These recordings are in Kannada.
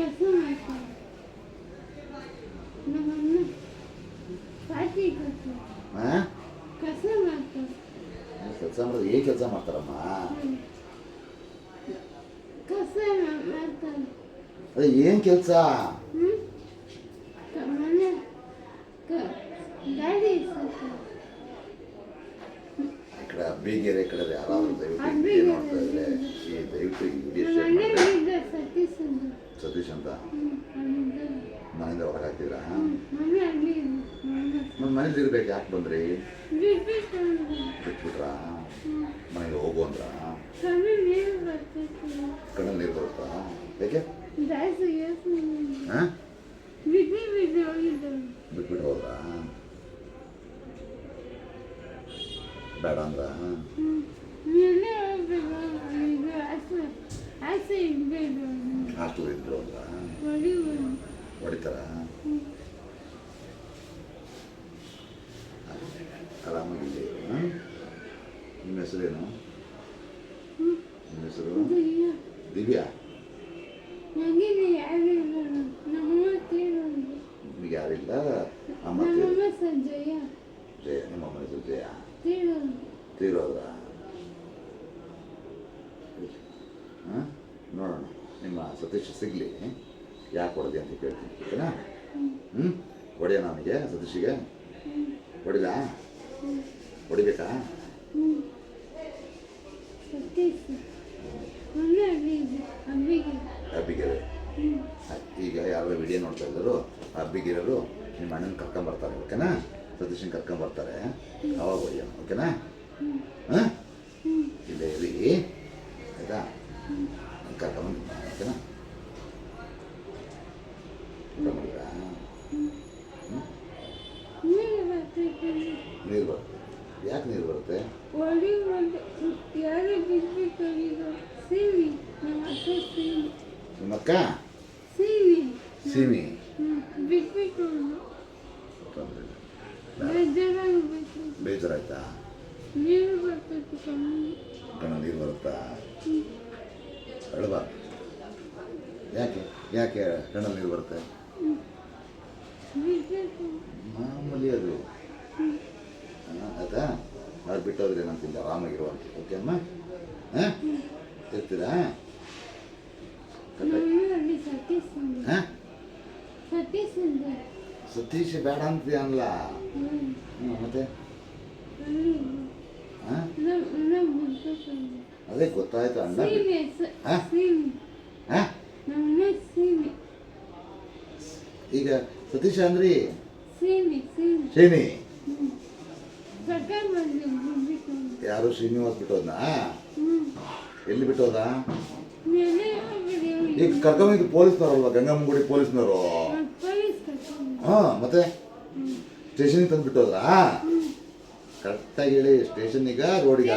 ಕೆಲಸ ಮಾಡ್ತಾರೆ ನಮ್ಮನ್ನ ಪಾರ್ಟಿ ಕೊಡ್ತಾರೆ ಹಾಂ ಕೆಲಸ ಮಾಡ್ತಾರೆ ಕೆಲಸ ಮಾಡೋದು ಏನು ಕೆಲಸ ಮಾಡ್ತಾರಮ್ಮ ಕೆಲಸ ಮಾಡ್ತಾರೆ ಅದೇ ಏನು ಕೆಲಸ ಹ್ಞೂ ಮನೆ ಕ- ಗಾಡಿ ಇರ್ತಾರೆ ಈ ಕಡೆ ಅಬ್ಬಿಗೆರೆ ಕಡೆ ಯಾರಾದ್ರೂ ದಯವಿಟ್ಟು ಈ ಅಬ್ಬಿಗೆರೆ. ವಿಡಿಯೋ ನೋಡ್ತಾ ಇದ್ರೆ ಈ ದಯವಿಟ್ಟು ಈ ವಿಡಿಯೋ ಶೇರ್ ನಮ್ಮ ಮಾಡಿ ಮನೆಯಲ್ಲಿದ್ದ ಸತೀಶ್ ಅಂತ. ಮನೆಯಿಂದ ಹೊರಗೆ ಮನೆ ನಮ್ಮ ಮನೇಲಿ ಇರ್ಬೇಕು ಯಾಕೆ ಬಂದ್ರಿ? ಬಿಟ್ಬಿಟ್ರಾ ಮನೆಗೆ ಹೋಗು ಅಂದ್ರ? ಕಣ್ಣಲ್ಲಿ ನೀರು ಬರುತ್ತಾ. ಯಾಕೆ? ಬಿಟ್ಬಿಟ್ಟು ಹೋದ್ರಾ? ಬೇಡ ಅಂದ್ರ? ಹೊಡಿತಾರ ಆರಾಮಾಗಿಲ್ಲಿ ಹಾಂ? ನಿಮ್ಮ ಹೆಸರೇನು? ನಿಮ್ಮ ಹೆಸರು? ದಿವ್ಯಾ. ನಿಮಗೆ ಯಾರಿಲ್ಲ ಅಮ್ಮ ಜಯ. ನಿಮ್ಮ ಅಮ್ಮನ ಹೆಸರು ಜಯ? ತೀರೋದು. ತೀರೋದ್ರ? ಹಾಂ? ನೋಡೋಣ. ನಿಮ್ಮ ಸತೀಶ್ ಸಿಗಲಿ. ಯಾಕೆ ಹೊಡೆದಿ ಅಂತ ಕೇಳ್ತೀನಿ ಓಕೆನಾ ಹ್ಞೂ ಹೊಡೆಯ ನನಗೆ ಸತೀಶಿಗೆ? ಹೊಡೆದ ಹೊಡಿಬೇಕಾ? ಹಬ್ಬಿಗೆರೆ ಈಗ ಯಾರು ವಿಡಿಯೋ ನೋಡ್ತಾ ಇದ್ದರು ಹಬ್ಬಿಗಿರೋರು ನಿಮ್ಮ ಅಣ್ಣನ ಕರ್ಕೊಂಬರ್ತಾರೆ ಓಕೆನಾ? ಸದಸ್ಯನ ಕರ್ಕೊಂಬರ್ತಾರೆ ಅವಾಗ ಹೊಡಿಯೋಣ ಓಕೆನಾ? ಹಾಂ? ಇಲ್ಲೇ ಇರಿ ಆಯಿತಾ? ಕರ್ಕೊಂಡು ಕರ್ಕೊಂಬಂದು ಓಕೆನಾ ಊಟ ಮಾಡಿದ್ರಾ ನೀರು ನೀರು ಬರುತ್ತೆ ಯಾಕೆ ನೀರು ಬರುತ್ತೆ ಬಂದು ಯಾರು ಹೋಗಿದ್ದು ಸೀವಿ ನಮ್ಮ ಅಕ್ಕ ಸೀವಿ ನಿಮ್ಮ ಅಕ್ಕ ಸೀವಿ ಇಲ್ಲ. ಬೇಜಾರಾಯ್ತಾ ನೀರು ಬರ್ತೈತೆ ಕಮ್ಮಿ ಕಣ ನೀರು ಬರುತ್ತಾ ಯಾಕೆ ಯಾಕೆ ಕಣ್ಣಲ್ಲಿ ನೀರು ಬರುತ್ತೆ ಮಾಮೂಲಿ ಅದು. ಹಾ, ಆಯ್ತಾ ಅವ್ರು ಬಿಟ್ಟೋದ್ರೆ ಏನಂತಿಲ್ಲ ಆರಾಮಾಗಿರುವಂತ ಓಕೆ ಅಮ್ಮ? ಹಾಂ? ಇರ್ತೀರಾ? ನಮ್ಮ ಅಲ್ಲಿ ಸತೀಶ್ ಅಂದೆ ಹಾಂ? ಸತೀಶ್ ಅಂದೆ ಸತೀಶ್ ಬೇಡ ಅಂತೀಯ ಅನ್ಲ? ಹ್ಞೂ ಹ್ಞೂ ಮತ್ತೆ? ಅಲ್ಲಿ ಹಾಂ? ನಮ್ಮ ನಮ್ಮ ಬಿಟ್ಬಿಟ್ಟು ಹೋದ್ರು. ಅದೇ ಗೊತ್ತಾಯ್ತು ಅಣ್ಣ. ಬಿಟ್ಟು ಸೀಮೆ ಸ- ಹಾ? ಸೀಮೆ. ಹಾಂ? ನಮ್ಮ ಸೀಮೆ. ಈಗ ಸತೀಶ ಅಂದ್ರಿ ಶ್ರೀನಿ ಯಾರು ಶ್ರೀನಿವಾಸ್ ಬಿಟ್ಟೋದ್ನಾ ಹ್ಞೂ ಎಲ್ಲಿ ಬಿಟ್ಟೋದ ಈಗ ಕರ್ಕೊಂಬಂದು ಪೊಲೀಸ್ನವ್ರಲ್ವಾ ಗಂಗಮ್ಮಗುಡಿ ಪೊಲೀಸ್ನವರು ಹಾಂ ಮತ್ತೆ? ಸ್ಟೇಷನ್ ಸ್ಟೇಷನ್ಗೆ ತಂದು ಬಿಟ್ಟೋದ್ರಾ ಕರೆಕ್ಟಾಗಿ ಹೇಳಿ ಸ್ಟೇಷನ್ನಿಗ ರೋಡಿಗ?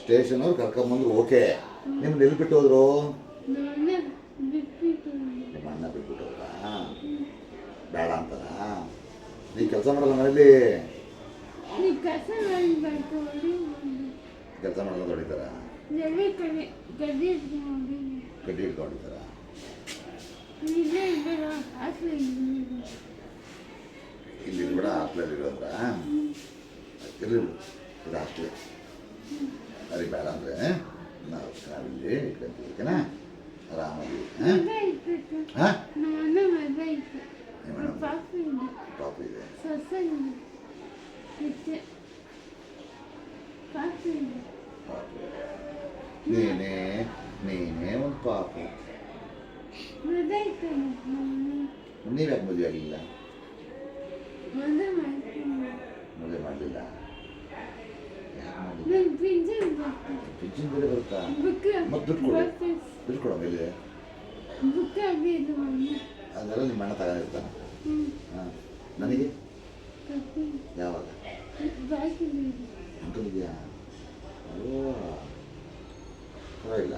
ಸ್ಟೇಷನ್ ಅವ್ರು ಕರ್ಕೊಂಬಂದ್ರು ಓಕೆ. ನಿಮ್ಗೆ ಎಲ್ಲಿ ಬಿಟ್ಟು ಬೇಡ ಅಂತಾರ ನೀ ಕೆಲಸ ಮಾಡಲ್ಲ ಮನೇಲಿ ನೀ ಕಸ ಮಾಡಿ ಬರ್ತು ಹೊಡಿ ಬಂದು ಕೆಲಸ ಮಾಡಲ್ಲ ಹೊಡಿತಾರ ಎಲ್ಲ ಕಡೆ ಗದ್ದೆ ಇಟ್ಕೊಂಡು ಕಡ್ಡಿ ಹಿಡ್ಕೊಂಡಿದ್ದಾರ ಇಲ್ಲೇ ಇದ್ದೀರ ಹಾಸ್ಟೆಲ್ ಇದ್ದೀರ ಇಲ್ಲಿ ಕೂಡ ಹಾಸ್ಟ್ಲಲ್ಲಿ ಇರೋದ್ರ ಇರಲಿ ಇದು ಹಾಸ್ಟ್ಲೆ ಸರಿ ಬೇಡ ಅಂದರೆ ನಾವು ನಾವಿಲ್ಲಿ ಇಟ್ಕೊಂತೀವಿ ಓಕೆನಾ ಆರಾಮಾಗಿ ಹಾಂ ಮದುವೆ ಇಟ್ಬಿಟ್ಟು ಹಾಂ ನೀನೇ ನೀನೇ ಒಂದು ಪಾಪ ನೀವ್ಯಾಕೆ ಮದುವೆ ಆಗಲಿಲ್ಲ ಮದುವೆ ಮಾಡಲಿಲ್ಲ ಪಿಂಚನ್ ಬೇರೆ ಬರುತ್ತಾ ಮತ್ತೆ ದುಡ್ಡು ಕೊಡು ದುಡ್ಡು ಕೊಡೋ ಮೇಲೆ ಅದೆಲ್ಲ ನಿಮ್ಮ ಅಣ್ಣ ತಗೊಂಡಿರ್ತಾನೆ ಹಾಂ. ನನಗೆ? ಯಾವಾಗ ಅಂಕಲ್ಗಿಯಾ ಅದು ಪರವಾಗಿಲ್ಲ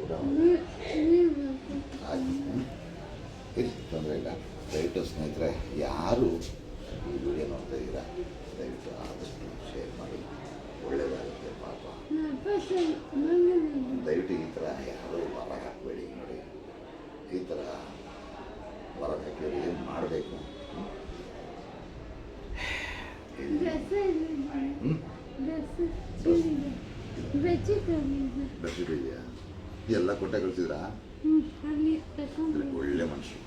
ಊಟ ಇರಿ ತೊಂದರೆ ಇಲ್ಲ. ದಯವಿಟ್ಟು ಸ್ನೇಹಿತರೆ, ಯಾರು ಈ ವಿಡಿಯೋ ನೋಡ್ತಾ ಇದ್ದೀರಾ? ದಯವಿಟ್ಟು ಆದಷ್ಟು ಶೇರ್ ಮಾಡಿ. ಒಳ್ಳೆಯದಾಗುತ್ತೆ ಪಾಪ. ದಯವಿಟ್ಟು ಈ ಥರ ಯಾರು ಹೊರಗೆ ಹಾಕಬೇಡಿ, ನೋಡಿ. ಈ ಥರ ಹೊರಗೆ ಹಾಕಬೇಡಿ, ಏನು ಮಾಡಬೇಕು? ಬೆಡ್ಶೀಟ್ ಇದೆಯಾ ಎಲ್ಲ ಕೊಟ್ಟೆ ಕಳಿಸಿದ್ರಾ? ಒಳ್ಳೆ ಮನುಷ್ಯರು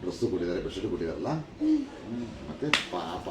ಡ್ರೆಸ್ಸು ಕೊಟ್ಟಿದ್ದಾರೆ ಬೆಡ್ಶೀಟ್ ಕೊಟ್ಟಿದಾರಲ್ಲ ಮತ್ತೆ ಪಾಪ.